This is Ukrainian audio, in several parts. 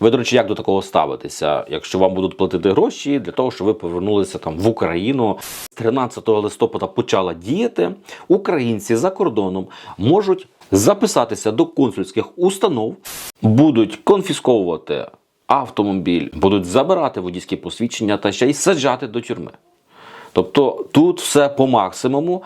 Ви, до речі, як до такого ставитеся? Якщо вам будуть платити гроші для того, щоб ви повернулися там в Україну з 13 листопада почала діяти, українці за кордоном можуть записатися до консульських установ, будуть конфісковувати автомобіль, будуть забирати водійські посвідчення та ще й саджати до тюрми. Тобто тут все по максимуму.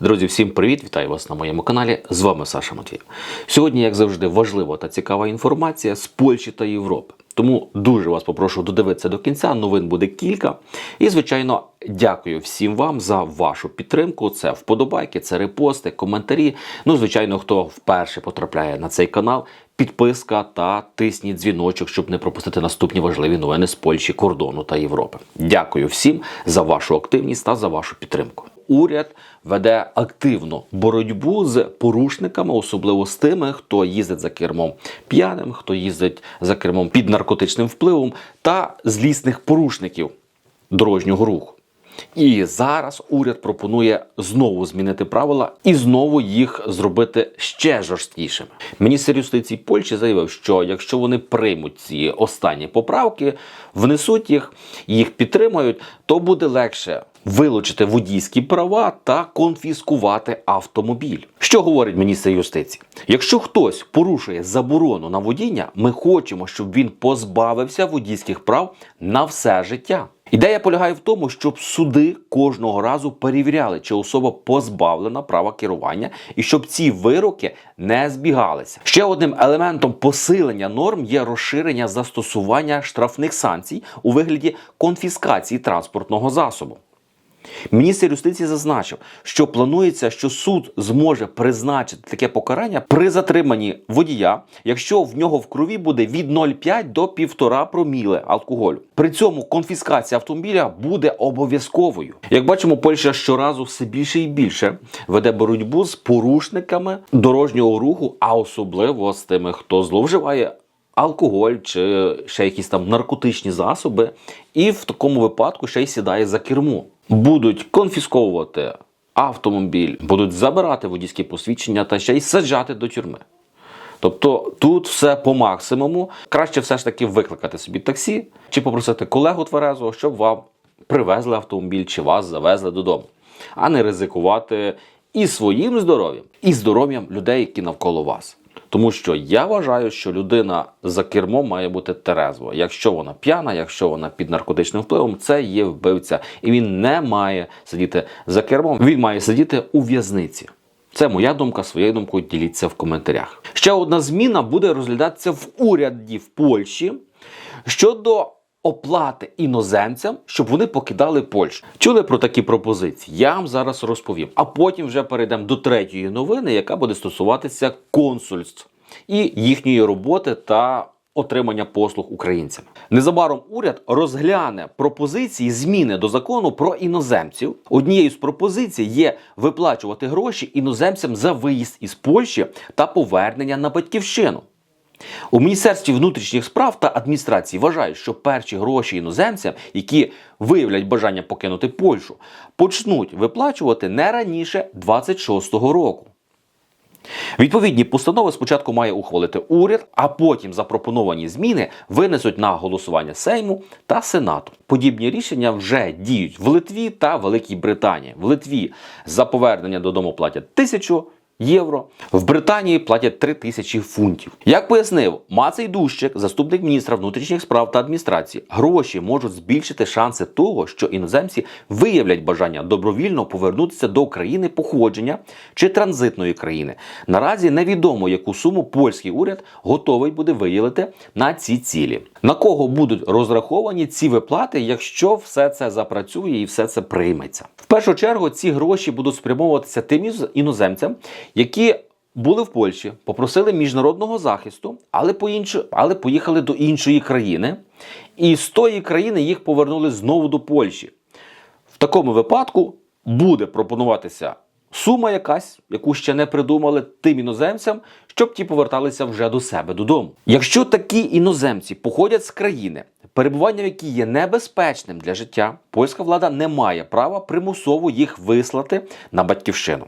Друзі, всім привіт! Вітаю вас на моєму каналі. З вами Саша Матвій. Сьогодні, як завжди, важлива та цікава інформація з Польщі та Європи. Тому дуже вас попрошу додивитися до кінця. Новин буде кілька. І, звичайно, дякую всім вам за вашу підтримку. Це вподобайки, це репости, коментарі. Ну, звичайно, хто вперше потрапляє на цей канал. Підписка та тисніть дзвіночок, щоб не пропустити наступні важливі новини з Польщі, кордону та Європи. Дякую всім за вашу активність та за вашу підтримку. Уряд веде активну боротьбу з порушниками, особливо з тими, хто їздить за кермом п'яним, хто їздить за кермом під наркотичним впливом та злісних порушників дорожнього руху. І зараз уряд пропонує знову змінити правила і знову їх зробити ще жорсткішими. Міністр юстиції Польщі заявив, що якщо вони приймуть ці останні поправки, внесуть їх, їх підтримають, то буде легше вилучити водійські права та конфіскувати автомобіль. Що говорить міністр юстиції? Якщо хтось порушує заборону на водіння, ми хочемо, щоб він позбавився водійських прав на все життя. Ідея полягає в тому, щоб суди кожного разу перевіряли, чи особа позбавлена права керування, і щоб ці вироки не збігалися. Ще одним елементом посилення норм є розширення застосування штрафних санкцій у вигляді конфіскації транспортного засобу. Міністр юстиції зазначив, що планується, що суд зможе призначити таке покарання при затриманні водія, якщо в нього в крові буде від 0,5 до 1,5 проміле алкоголю. При цьому конфіскація автомобіля буде обов'язковою. Як бачимо, Польща щоразу все більше і більше веде боротьбу з порушниками дорожнього руху, а особливо з тими, хто зловживає алкоголь чи ще якісь там наркотичні засоби, і в такому випадку ще й сідає за кермо. Будуть конфісковувати автомобіль, будуть забирати водійські посвідчення та ще й саджати до тюрми. Тобто тут все по максимуму. Краще все ж таки викликати собі таксі чи попросити колегу тверезого, щоб вам привезли автомобіль чи вас завезли додому, а не ризикувати і своїм здоров'ям, і здоров'ям людей, які навколо вас. Тому що я вважаю, що людина за кермом має бути терезво. Якщо вона п'яна, якщо вона під наркотичним впливом, це є вбивця, і він не має сидіти за кермом. Він має сидіти у в'язниці. Це моя думка, своєю думкою діліться в коментарях. Ще одна зміна буде розглядатися в уряді в Польщі щодо оплати іноземцям, щоб вони покидали Польщу. Чули про такі пропозиції? Я вам зараз розповім. А потім вже перейдемо до третьої новини, яка буде стосуватися консульств і їхньої роботи та отримання послуг українцям. Незабаром уряд розгляне пропозиції зміни до закону про іноземців. Однією з пропозицій є виплачувати гроші іноземцям за виїзд із Польщі та повернення на батьківщину. У Міністерстві внутрішніх справ та адміністрації вважають, що перші гроші іноземцям, які виявлять бажання покинути Польщу, почнуть виплачувати не раніше 26-го року. Відповідні постанови спочатку має ухвалити уряд, а потім запропоновані зміни винесуть на голосування Сейму та Сенату. Подібні рішення вже діють в Литві та Великій Британії. В Литві за повернення додому платять тисячу євро. В Британії платять 3 тисячі фунтів. Як пояснив Мацей Дущик, заступник міністра внутрішніх справ та адміністрації, гроші можуть збільшити шанси того, що іноземці виявлять бажання добровільно повернутися до країни походження чи транзитної країни. Наразі невідомо, яку суму польський уряд готовий буде виділити на ці цілі. На кого будуть розраховані ці виплати, якщо все це запрацює і все це прийметься? В першу чергу ці гроші будуть спрямовуватися тим іноземцям, які були в Польщі, попросили міжнародного захисту, але по іншу, але поїхали до іншої країни, і з тої країни їх повернули знову до Польщі. В такому випадку буде пропонуватися сума якась, яку ще не придумали тим іноземцям, щоб ті поверталися вже до себе додому. Якщо такі іноземці походять з країни, перебування в якій є небезпечним для життя, польська влада не має права примусово їх вислати на батьківщину.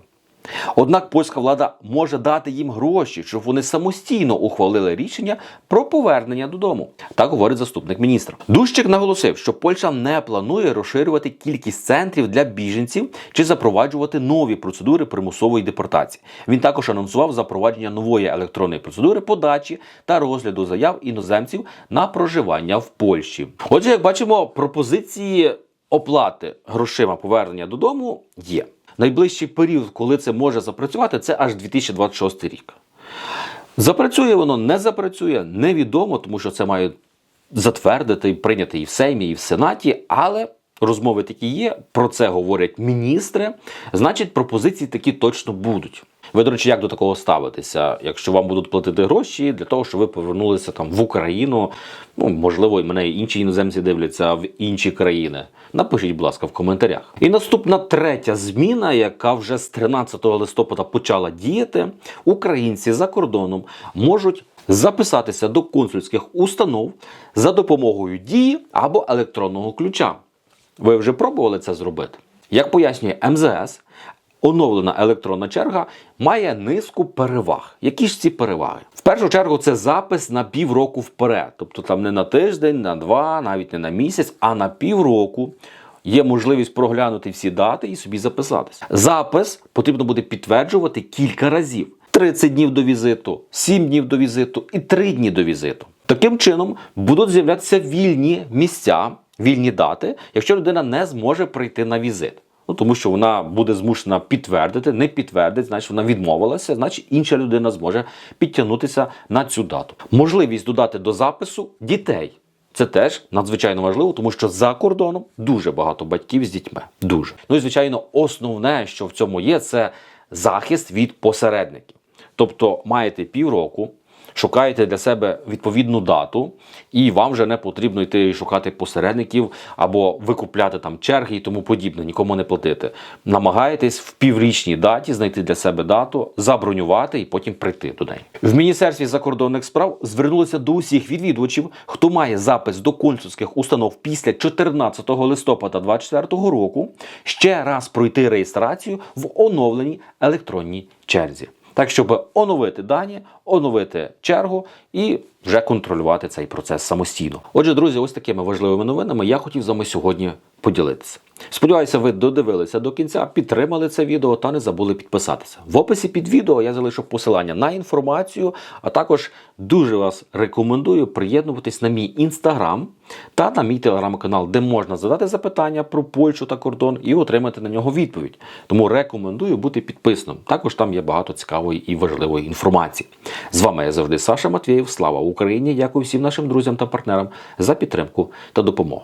Однак польська влада може дати їм гроші, щоб вони самостійно ухвалили рішення про повернення додому. Так говорить заступник міністра. Дущик наголосив, що Польща не планує розширювати кількість центрів для біженців чи запроваджувати нові процедури примусової депортації. Він також анонсував запровадження нової електронної процедури подачі та розгляду заяв іноземців на проживання в Польщі. Отже, як бачимо, пропозиції оплати грошима повернення додому є. Найближчий період, коли це може запрацювати, це аж 2026 рік. Запрацює воно, не запрацює, невідомо, тому що це має затвердити і прийняти і в Сеймі, і в Сенаті, але розмови такі є, про це говорять міністри. Значить, пропозиції такі точно будуть. Ви, до речі, як до такого ставитеся, якщо вам будуть платити гроші для того, щоб ви повернулися там в Україну? Ну, можливо, і мене інші іноземці дивляться в інші країни. Напишіть, будь ласка, в коментарях. І наступна третя зміна, яка вже з 13 листопада почала діяти, українці за кордоном можуть записатися до консульських установ за допомогою дії або електронного ключа. Ви вже пробували це зробити? Як пояснює МЗС, оновлена електронна черга має низку переваг. Які ж ці переваги? В першу чергу це запис на півроку вперед. Тобто там не на тиждень, на два, навіть не на місяць, а на півроку. Є можливість проглянути всі дати і собі записатися. Запис потрібно буде підтверджувати кілька разів: 30 днів до візиту, 7 днів до візиту і 3 дні до візиту. Таким чином будуть з'являтися вільні місця, вільні дати, якщо людина не зможе прийти на візит. Ну, тому що вона буде змушена підтвердити, не підтвердить, значить вона відмовилася, значить інша людина зможе підтягнутися на цю дату. Можливість додати до запису дітей. Це теж надзвичайно важливо, тому що за кордоном дуже багато батьків з дітьми. Дуже. Ну і звичайно, основне, що в цьому є, це захист від посередників. Тобто маєте півроку, шукаєте для себе відповідну дату, і вам вже не потрібно йти шукати посередників або викупляти там черги і тому подібне, нікому не платити. Намагаєтесь в піврічній даті знайти для себе дату, забронювати і потім прийти до неї. В Міністерстві закордонних справ звернулися до усіх відвідувачів, хто має запис до консульських установ після 14 листопада 2024 року, ще раз пройти реєстрацію в оновленій електронній черзі. Так, щоб оновити дані, оновити чергу і вже контролювати цей процес самостійно. Отже, друзі, ось такими важливими новинами я хотів з вами сьогодні поділитися. Сподіваюся, ви додивилися до кінця, підтримали це відео та не забули підписатися. В описі під відео я залишу посилання на інформацію, а також дуже вас рекомендую приєднуватись на мій інстаграм та на мій телеграм-канал, де можна задати запитання про Польщу та кордон і отримати на нього відповідь. Тому рекомендую бути підписаним. Також там є багато цікавої і важливої інформації. З вами я завжди Саша Матвєєв. Слава Україні! Дякую всім нашим друзям та партнерам за підтримку та допомогу.